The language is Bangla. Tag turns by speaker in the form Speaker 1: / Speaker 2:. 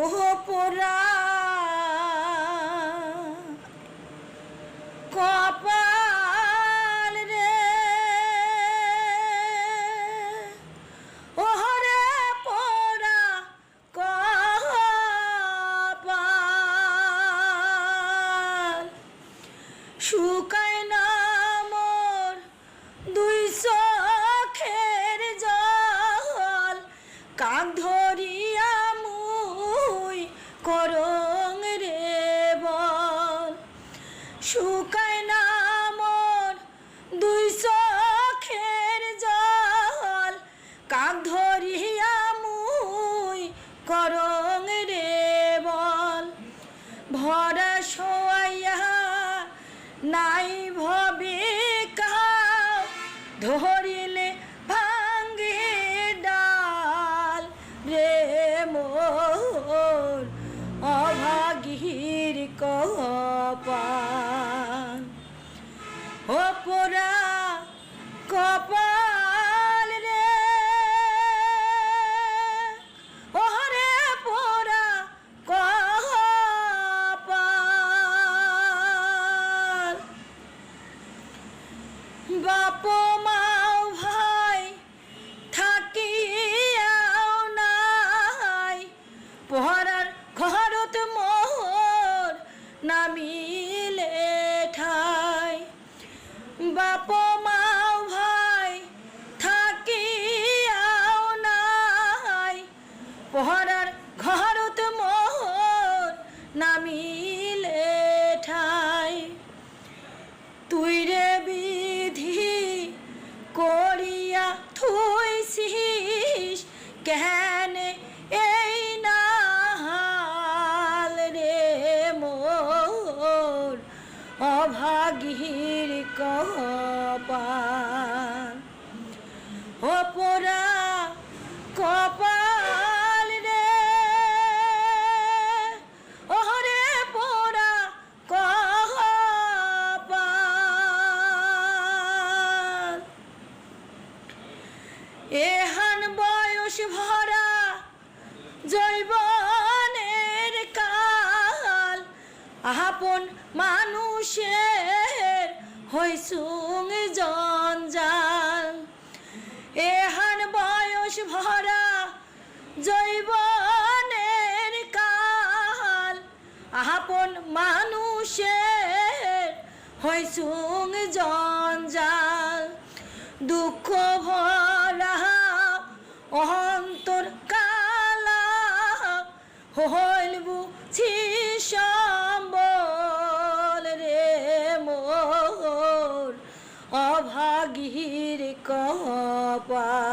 Speaker 1: ওহ পোরা কপাল রে। ওহরে পোরা কপাল। শুকায় না মোর দুই চোখের জল কাক শুকায় না দুই চোখের জল কাক ধরিয়া মুই করং রে বল। ভরা শোয়াইয়া নাই ভবে কাউ ধরিলে ভাঙ্গে ডাল রে মোর। অভাগীর কপাল নামিলে ঠাই। বাপ মাও ভাই থাকিয়াও নাই। পহরার ঘরত মোর নামিলে ঠাই। তুই রে বিধি করিয়া থুইছিস কেন অভাগীর কপাল। অপরা কপাল রে ওহরে পোড়া কপাল। এহান বয়স ভরা জৈবনের আপন মানুষের হইসুং জঞ্জাল। এহান বয়স ভরা জৈবনের কাল। আপন মানুষের হইসুং জঞ্জাল। দুঃখ ভরা অভাগীর কপাল